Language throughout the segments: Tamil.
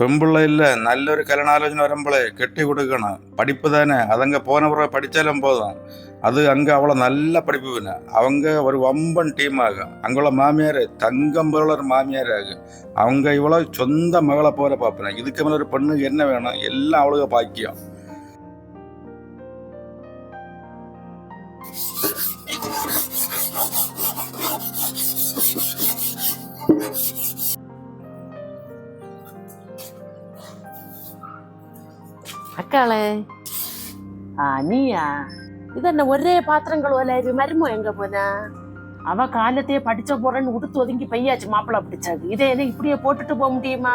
പെമ്പിള്ളയില്ല നല്ലൊരു കല്യാണാലോചന വരുമ്പോളേ കെട്ടി കൊടുക്കണം. പഠിപ്പ് തന്നെ. അതങ്ങ് പോന പുറകെ പഠിച്ചാലും போதும் அது அங்கே அவ்வளோ நல்லா படிப்புவின அவங்க ஒரு வம்பன் டீம் ஆகும் அங்குள்ள மாமியார் தங்கம் போல ஒரு மாமியார் ஆகும் அவங்க இவ்வளோ சொந்த மகளை போல பார்ப்பேன் இதுக்கு மேலே ஒரு பெண்ணுக்கு என்ன வேணும் எல்லாம் அவளுக்கு பாக்கியம் அக்காளே. ஆ நீயா? இதென்ன ஒரே பாத்திரம் கழுவலாரு மருமோ எங்க போனா? அவ காலத்தையே படிச்ச போறேன்னு உடுத்து ஒதுங்கி பையாச்சு மாப்பிள்ள பிடிச்சாது. இதை என்ன இப்படியே போட்டுட்டு போக முடியுமா?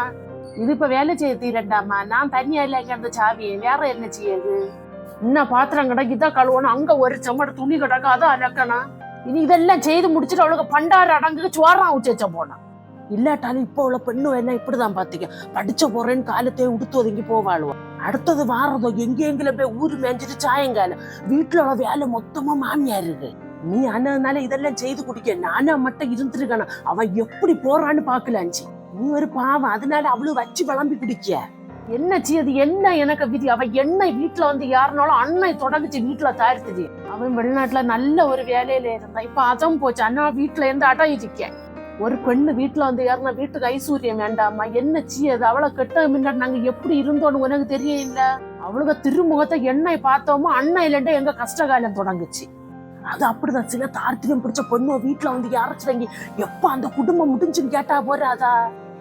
இது இப்ப வேலை செய்ய தீரண்டாமா? நான் தனியா இல்லைங்க அந்த சாவியை? வேற என்ன செய்யுது இன்னும் பாத்திரம் கிடக்கு இதான் கழுவணும். அங்க ஒரு செம்மட துணி கிடக்கு அதான் அலக்கணும் இனி இதெல்லாம் செய்து முடிச்சுட்டு அவளுக்கு பண்டார அடங்குக்கு சோறான் உச்ச போனான் இல்லாட்டாலும் இப்போ உள்ள பெண்ணும் எல்லாம் இப்படிதான் பாத்தீங்க? படிச்ச போறேன்னு காலத்தையே உடுத்து ஒதுங்கி போவாளுவோம் அடுத்தது வாரதோ எங்கெங்கிலும் போய் ஊரு மேய்ஞ்சிட்டு சாயங்காலம். வீட்டுல உள்ள வேலை மொத்தமா மாமியார் இருக்கு நீ ஆனதுனால இதெல்லாம் செய்து குடிக்க. நானா மட்டும் இருந்திருக்கணும். அவன் எப்படி போறான்னு பாக்கலாஞ்சி நீ ஒரு பாவம். அதனால அவளும் வச்சு விளம்பி குடிக்க என்ன செய்யுது என்ன எனக்கு விதி? அவ என்ன வீட்டுல வந்து யாருனாலும் அண்ணன் தொடங்குச்சு வீட்டுல தாழ்த்துது அவன் வெளிநாட்டுல நல்ல ஒரு வேலையில இருந்தான் இப்ப அதான் போச்சு. அண்ணா வீட்டுல இருந்து அடம் இருக்கேன். ஒரு பெண்ணு வீட்டில் வந்து ஏறினா வீட்டுக்கு ஐஸ்வர்யம் வேண்டாமா என்ன செய்யுது அவளை கெட்ட முன்னாடி நாங்கள் எப்படி இருந்தோன்னு உனக்கு தெரியல? அவளுக்கு திருமுகத்தை எண்ணெய் பார்த்தோமோ அண்ணன் இல்லைன்ட்டு எங்கள் கஷ்டகாலம் தொடங்குச்சு. அது அப்படிதான். சில தார்த்தியம் பிடிச்ச பொண்ணு வீட்டில் வந்து யாரச்சுடங்கி எப்போ அந்த குடும்பம் முடிஞ்சுன்னு கேட்டா போறாதா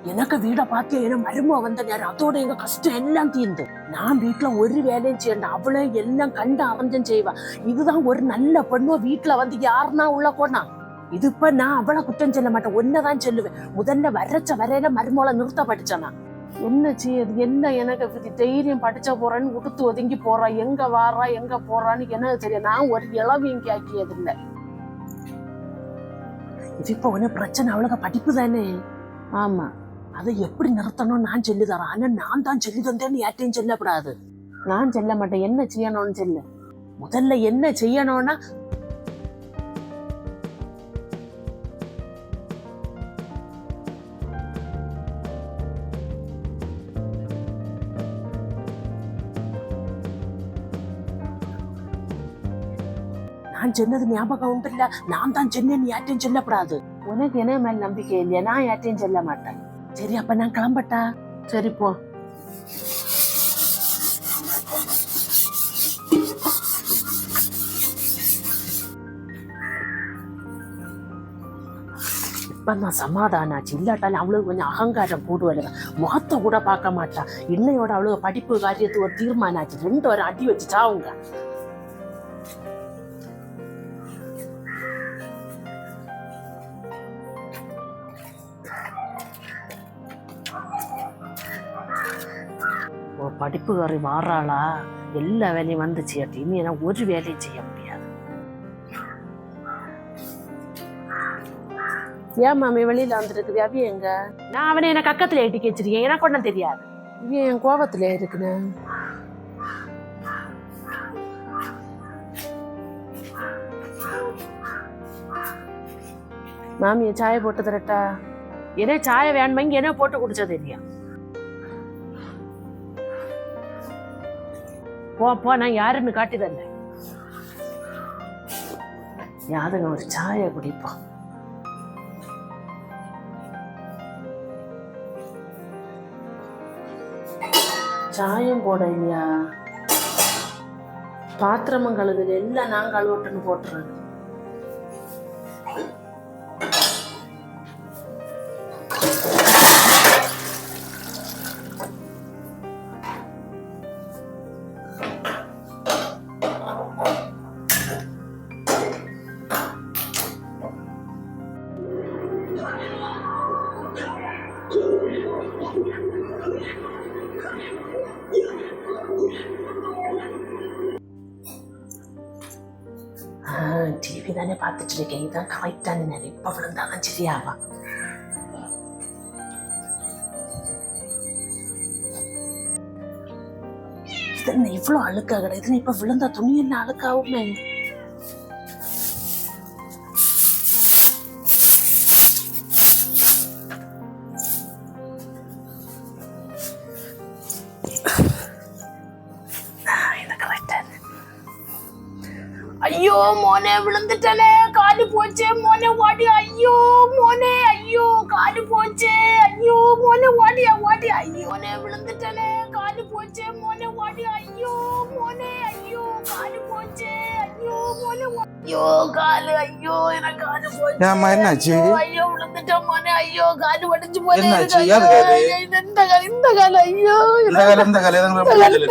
எனக்கு வீடை பார்த்து என மரும வந்த நேரம் அதோட எங்க கஷ்டம் எல்லாம் தீர்ந்து. நான் வீட்டுல ஒரு வேலையும் செய்யണ്ട அவளே எல்லாம் கண்டு அவஞ்சம் செய்வா. இதுதான் ஒரு நல்ல பொண்ணு வீட்டுல வந்து யாருன்னா உள்ள கொண்டான் இது இப்ப நான் அவளை குற்றம் சொல்ல மாட்டேன். ஒன்னதான் சொல்லுவேன். முதல்ல வரைச்ச வரையில மருமோளை நிறுத்த படிச்சனா? என்ன செய்யுது என்ன எனக்கு தைரியம் படிச்ச போறேன்னு உடுத்து ஒதுங்கி போறா. எங்க வாரா? எங்க போறான்னு எனக்கு தெரியும் நான் ஒரு இளவையும் கேக்கியது இல்ல இது இப்ப ஒண்ணு பிரச்சனை. அவளுக்கு படிப்பு தானே? ஆமா. அதை எப்படி நிறுத்தணும் நான் சொல்லி தரேன் ஆனா நான் தான் சொல்லி தந்தேன்னு யார்ட்டையும் சொல்லக்கூடாது. நான் சொல்ல மாட்டேன். என்ன செய்யணும்னு சொல்லு. முதல்ல என்ன செய்யணும்னா நான் சொன்னது ஞாபகம் உண்டுல்ல? நான் தான் சொன்னேன்னு யார்ட்டையும் சொல்லப்படாது. உனக்கு என்ன மேல் நம்பிக்கை இல்லையா? நான் யார்ட்டையும் சொல்ல மாட்டேன். சரி அப்ப நான் கிளம்பட்டா? சரி போ. இப்ப நான் சமாதானம் ஆச்சு. இல்லாட்டாலும் அவளுக்கு கொஞ்சம் அகங்காரம் கூடுவல முகத்தை கூட பார்க்க மாட்டா. இன்னையோட அவளுக்கு படிப்பு காரியத்துக்கு ஒரு தீர்மானம் ஆச்சு. ரெண்டு ஒரு அடி வச்சுட்டா அவங்க. ஓ படிப்புக்காரி வாராளா? எல்லா வேலையும் வந்துச்சு அப்படி இனி என்ன ஒரு வேலையும் செய்ய முடியாது. ஏன் மாமி வெளியில வந்துருக்குது? அவி எங்க? நான் அவனை எனக்கு அக்கத்துல எட்டி வச்சிருக்கேன் எனக்கு ஒன்றும் தெரியாது. இவன் என் கோபத்துல இருக்குன்னு. மாமியை சாய போட்டு தரட்டா? என்ன சாய வேணுமாங்க என்ன போட்டு குடிச்சா தெரியும்? போ நான் யாருன்னு காட்டி தந்தேன். யாதுங்க ஒரு சாய குடிப்போம் சாயம் போட இல்லையா? பாத்திரமும் கழுவுது எல்லாம் நான் கழுவட்டுன்னு போட்டுறது. டிவி தானே பார்த்துட்டு இருக்கேன். இதான் கரெக்டான நேரம். இப்போ விழுந்தாதான் சரியாவா? இது இவ்வளோ அழுக்கா கிடையாது இப்போ விழுந்தா துணி என்ன அழுக்காகுமே? மோனே விழுந்துட்டனே காலு போச்சே மோனே ஓடி ஐயோ மோனே ஐயோ காலு போச்சே ஐயோ மோனே ஓடியா ஓடி ஐயோ மோனே விழுந்துட்டனே காலு போச்சே மோனே ஓடி ஐயோ மோனே ஐயோ காலு போச்சே ஐயோ மோனே ஓ- ஐயோ காலு ஐயோ எனக்கு காலு போச்சு ஏம்மா, என்னாச்சு? ஐயோ, ஐயோ விழுந்துட்டேன் மோனே ஐயோ காலு வடிஞ்சு போனே என்னாச்சு? இருக்கு. யாரு காலு? ஐயோ, இது இந்த காலு இந்த காலு ஐயோ இந்த காலம் இந்த காலம் எதுவும் இந்த காலு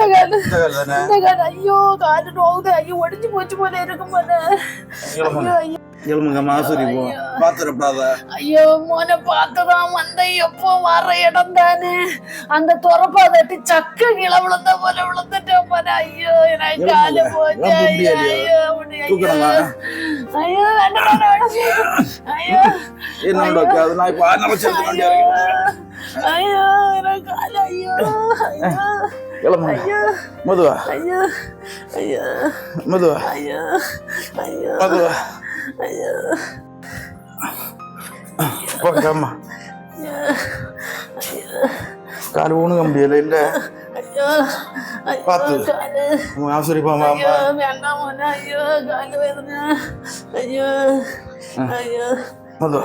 இந்த காலு இந்த காலம் தானே இந்த காலு ஐயோ காலு நோவுது ஐயோ ஒடிஞ்சு போச்சு போல இருக்கும் போல ஐயோ ஐயோ எலும்புங்க மாசூரி போ. பாத்துடப்படாத ஐயோ மோனை பார்த்துதான் வந்த எப்போ வர இடம் தானே? அந்த துறப்பா தட்டி சக்க கீழே விழுந்த போல விழுந்துட்டேன் போல ஐயோ எனக்கு காலு போச்சு. ஐயோ? ஐயோ ஐயோ. வேண்டாம் ஐயோ என்னோட நான் இப்ப ஆரம்பிச்சு ஐயோ எனக்கு காலு. ஐயோ ஐயோ. மதுவா. ஐயோ. ஐயோ. மதுவா. ஐயோ. ஐயோ. மதுவா ஐயோ. போங்க அம்மா கால் ஊனுக முடியல இல்ல? பார்த்து. காலு. ஆசூரி போமா ஐயோ வேண்டாம் ஐயோ காலு வேதனை. ஐயோ. ஐயோ. மதுவா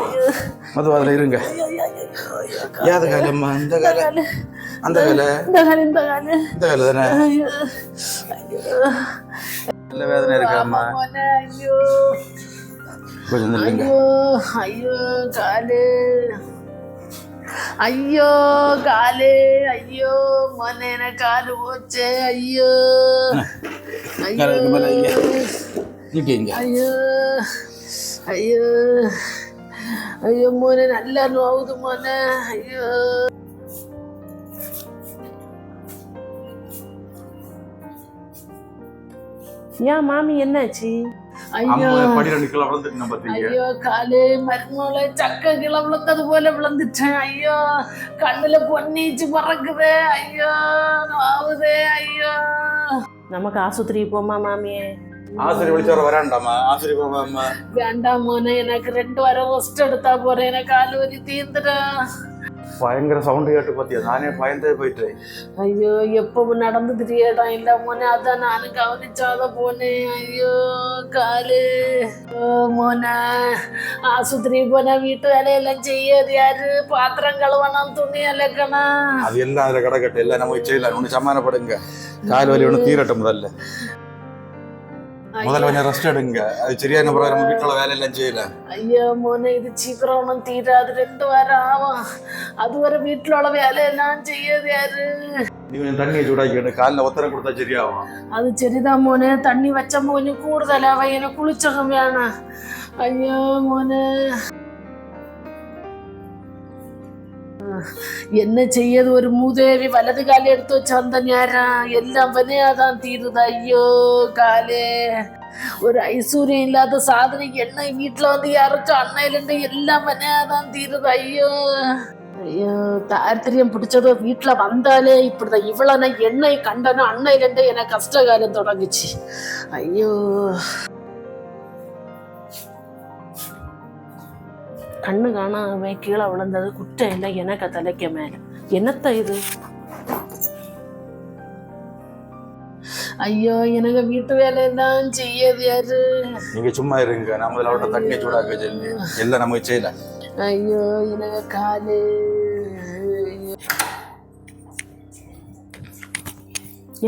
மதுவா அதுல இருங்க. ஐயோ ஐயோ ஐயோ ஐயோ ஏது கால அம்மா? இந்த கால. அந்த கால. இந்த காலு இந்த காலு. இந்த கால தானே? நல்ல வேதனை இருக்கா அம்மா? மோனே. ஐயோ. கொஞ்சம் ஐயோ ஐயோ காலு. ஐயோ காலு. ஐயோ மொன்ன காலு போச்சே. ஐயோ. ஐயோ. ஐயோ. ஐயோ. ஐயோ மோனே நல்லா நோவுது மோனே. ஐயோ. ஏன் மாமி என்னாச்சு? പടിരണ്ട് അയ്യോ കാല് മരുന്നോളെ ചക്ക കിള വിളത്തതുപോലെ വിളന്നിട്ടേ അയ്യോ കണ്ണില് പൊന്നീച്ച് പറക്കുതേ അയ്യോ നോവുതേ അയ്യോ നമുക്ക് ആശുപത്രി പോമാ മാമിയെ ஆசிரி விழிச்சவர வராண்டாமா ஆசிரி போமா வேண்டாம் மோனே எனக்கு ரெண்டு வாரம் ரெஸ்ட் எடுத்தா போறேன் பயங்கர சவுண்ட் கேட்டு பாத்தியா? நானே பயந்தே போயிட்டேன். ஐயோ எப்பவும் நடந்து தெரியடா இல்ல மோனே அதான் நானும் கவனிச்சாத போனேன் ஐயோ காலு. ஓ மோனே. ஆஸ்பத்திரி போனா வீட்டு வேலையெல்லாம் செய்யாது யாரு? பாத்திரம் கழுவணும் துணி அலக்கணும். அது எல்லாம் அதுல கிடக்கட்டும். எல்லாம் நம்ம செய்யலாம் ஒண்ணு சமாதானப்படுங்க. கால் வலி ஒண்ணு தீரட்டும் முதல்ல முதல்ல கொஞ்சம் ரெஸ்ட் எடுங்க அது சரியான பிறகு நம்ம வீட்டுல வேலையெல்லாம் செய்யலாம் ஐயோ மோனே இது சீக்கிரம் ஒன்றும் தீராது ரெண்டு வாரம் ஆகும் அது வரை வீட்டுல உள்ள வேலையெல்லாம் செய்யாது யாரு நீ கொஞ்சம் தண்ணியை சூடாக்கிட்டு காலில் ஒத்தரை கொடுத்தா சரியாகும் அது சரிதான் மோனே தண்ணி வச்ச கொஞ்சம் கூடுதலாக எனக்கு குளிச்சகம் வேணாம் ஐயோ மோனே என்ன செய்யது ஒரு மூதேவி வலது காலி எடுத்து வச்ச அந்த நேரம் எல்லாம் வினையாதான் தீருது ஐயோ காலே ஒரு ஐஸ்வர்யம் இல்லாத சாதனைக்கு என்ன வீட்டுல வந்து யாராச்சும் அன்னையிலிருந்து எல்லாம் வினையாதான் தீருது ஐயோ ஐயோ தாரித்திரியம் பிடிச்சதோ வீட்டுல வந்தாலே இப்படிதான் இவ்வளவு நான் எண்ணெய் கண்டனும் அன்னையிலிருந்து எனக்கு கஷ்டகாலம் தொடங்குச்சு காணாம கீழே விழுந்தது குற்றம் இல்லை எனக்கு தலைக்க மேல. என்னத்த இது? ஐயோ எனக்கு வீட்டு வேலையெல்லாம் செய்யது யாரு? நீங்க சும்மா இருங்க. நம்ம அவட்ட தண்ணியை சூடாக்க சொல்லி எல்லாம் நமக்கு செய்யலாம் ஐயோ எனக்கு காலு.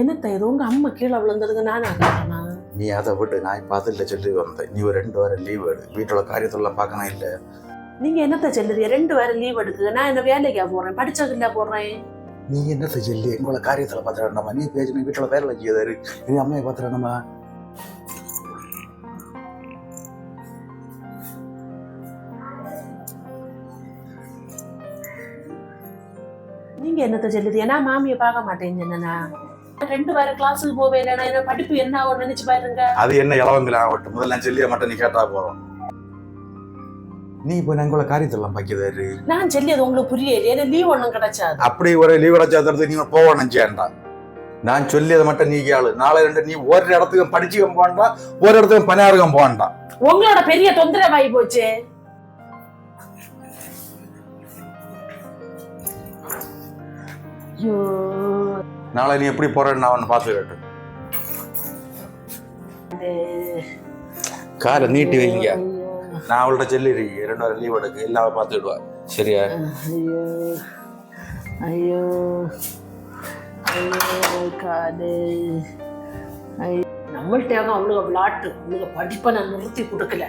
என்னத்த இது? உங்க அம்மா கீழே விழுந்ததுக்கு நானா காரணம்? நீ அதை விட்டு நான் பார்த்துல சொல்லி வந்தேன். நீ ஒரு ரெண்டு வாரம் லீவ் எடு. வீட்டோட காரியத்தெல்லாம் பார்க்கணும் இல்லை. நீங்க என்னத்த சொல்லுறீங்க ரெண்டு வாரம் லீவ் எடுக்கு நான் என்ன வேலைக்கா போறேன்? படிச்சதுல போறேன் நீ என்னத்தை சொல்லி? எங்களோட காரியத்தில் பார்த்துடணுமா நீ பேச்சு வீட்டில் வேலை செய்யாதாரு நீ அம்மையை பார்த்துடணுமா நீங்க என்னத்த சொல்லுறீங்க நான் மாமியை பார்க்க மாட்டேன் என்னன்னா ரெண்டு வாரம் கிளாஸுக்கு போவே இல்லைனா என்ன படிப்பு என்ன ஆகும் நினைச்சு பாருங்க. அது என்ன இளவங்களா ஆகட்டும். முதல்ல நான் சொல்லிய மட்டும் நீ கேட்டா போறோம். நீ இப்போ எங்களோட காரியத்தெல்லாம் பார்க்கிறாரு நான் சொல்லியது உங்களுக்கு புரியல. ஏன்னா லீவ் ஒண்ணும் கிடைச்சாது. அப்படி ஒரு லீவ் அடைச்சா தடுத்து நீ போகணும் செய்யண்டா நான் சொல்லியதை மட்டும் நீ கேளு. நாளை ரெண்டு நீ ஒரு இடத்துக்கும் படிச்சுக்க போகண்டா ஒரு இடத்துக்கும் பணியாருக்கம் போகண்டா உங்களோட பெரிய தொந்தரவாகி போச்சு. நாளை நீ எப்படி போறேன்னு நான் அவனை பார்த்து கேட்டு. காரை நீட்டி வைங்க. நான் அவள்கிட்ட சொல்லிருக்கேன் ரெண்டு வாரம் லீவ் எடுக்க இல்லாமல் பார்த்துக்கிடுவா சரியா? ஐயோ ஐயோ ஐயோ காது. ஐயோ நம்மள்கிட்ட அவளுக விளாட்டு அவளுக படிப்பை நான் நிறுத்தி கொடுக்கல.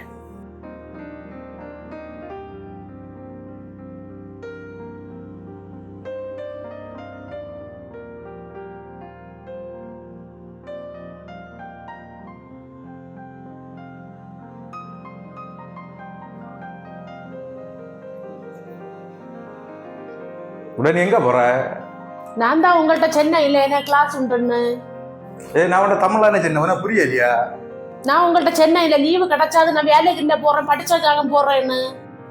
உடனே எங்க போற? நான் தான் உங்கள்கிட்ட சென்னையில் என்ன கிளாஸ் உண்டுன்னு. ஏ நான் உன்னை தமிழ்ல என்ன சொன்னேன் உனக்கு புரியலையா நான் உங்கள்கிட்ட சென்னையில் லீவு கிடைச்சாது நான் வேலைக்கு இல்லை போகிறேன் படிச்சதுக்காக போகிறேன்னு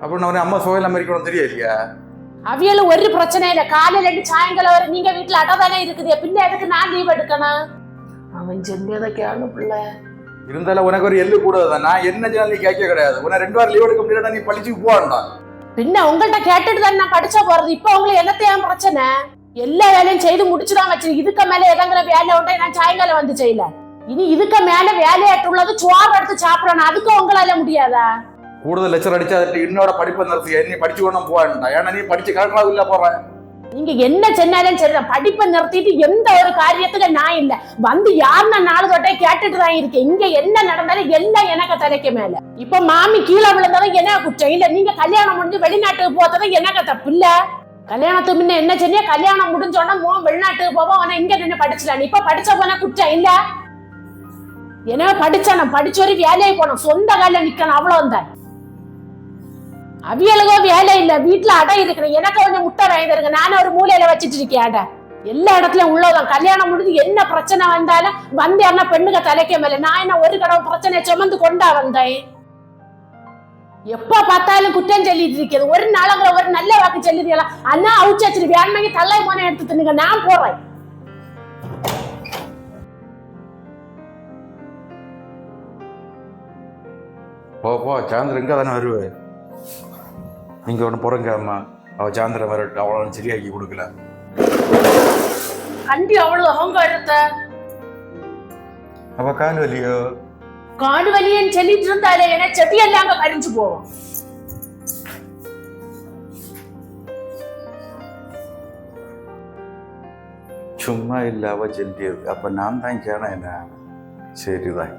அப்ப நான் அம்மா சோயில் அமெரிக்கணும் தெரியலையா அவியல ஒரு பிரச்சனை இல்லை. காலையில இருந்து சாயங்காலம் வரை நீங்க வீட்டுல அடை தானே இருக்குது. பின்ன எதுக்கு நான் லீவ் எடுக்கணும்? அவன் செஞ்சதை கேளு பிள்ளை. இருந்தாலும் உனக்கு ஒரு எள்ளு கூட தான். நான் என்ன சொன்னாலும் நீ கேட்க கிடையாது. உன்னை ரெண்டு வாரம் லீவ் எடுக்க முடியாதா நீ பழிச்சுக்கு போகண்டா பின்ன உங்கள்கிட்ட கேட்டுட்டு தான் நான் படிச்சா போறது? இப்ப உங்களுக்கு என்னத்தையும் பிரச்சனை? எல்லா வேலையும் செய்து முடிச்சுதான் வச்சு இதுக்கு மேல எதங்கிற வேலை உண்டா? நான் சாயங்காலம் வந்து செய்யல. இனி இதுக்கு மேல வேலையாட்டு உள்ளது சோறு எடுத்து சாப்பிடணும். அதுக்கு உங்களால முடியாதா? கூடுதல் லெக்சர் அடிச்சு அதை இன்னோட படிப்பை நிறுத்தி நீ படிச்சு கொண்டும் போகண்டா ஏன்னா நீ படிச்சு கரெக்டாக இல்ல நீங்க என்ன சொன்னாலும் சரி படிப்பை நிறுத்திட்டு எந்த ஒரு காரியத்துக்கு நான் இல்ல. வந்து யாருன்னு நாலு தொட்டே கேட்டுட்டு தான் இருக்கேன். இங்க என்ன நடந்தாலும் எல்லாம் எனக்கு தலைக்கு மேல. இப்ப மாமி கீழே விழுந்ததும் என்ன குற்றம்? இல்ல நீங்க கல்யாணம் முடிஞ்சு வெளிநாட்டுக்கு போத்ததும் எனக்கு தப்பு இல்ல? கல்யாணத்துக்கு முன்ன என்ன சொன்னியா? கல்யாணம் முடிஞ்சோன்னா மோ வெளிநாட்டுக்கு போவோம். ஆனா இங்க நின்று படிச்சலாம் இப்ப படிச்ச போனா குற்றம் இல்ல? என்ன படிச்சான? படிச்ச ஒரு வேலையை போனோம் சொந்த கால நிக்கணும். அவ்வளவுதான். அவியலுக்கோ வேலை இல்ல. வீட்டுல அடை இருக்கிறேன் எனக்கு கொஞ்சம் முட்டை வாங்கிருங்க நானும் ஒரு மூலையில வச்சிட்டு இருக்கேன் அடை. எல்லா இடத்துலயும் உள்ளதான் கல்யாணம் முடிஞ்சு என்ன பிரச்சனை வந்தாலும் வந்தேன்னா பெண்ணுங்க தலைக்க மேல. நான் என்ன ஒரு கடவுள் பிரச்சனை சுமந்து கொண்டா வந்தேன்? எப்ப பார்த்தாலும் குற்றம் சொல்லிட்டு இருக்கிறது. ஒரு நாளங்கிற ஒரு நல்ல வாக்கு சொல்லிருக்கலாம் அண்ணா அவுச்சாச்சு வேண்மைக்கு தள்ளை போன எடுத்து தின்னுங்க. நான் போறேன். போ போ. சாயந்தரம் இங்கே தானே வருவேன் நீங்க ஒன்று போறங்க அம்மா. அவ சாயந்தரம் வரட்டும் அவ்வளோ சரியாக்கி கொடுக்கல. கண்டி அவ்வளவு அவங்க எடுத்த? அவ கால் வலியோ? காடு வலியன்னு சொல்லிட்டு இருந்தாலே ஏன்னா செடியெல்லாம் அங்க கடிஞ்சு போவோம் சும்மா இல்லை அவ சொல்லியது அப்போ நான் தான் கேனேன் என்ன? சரிதான்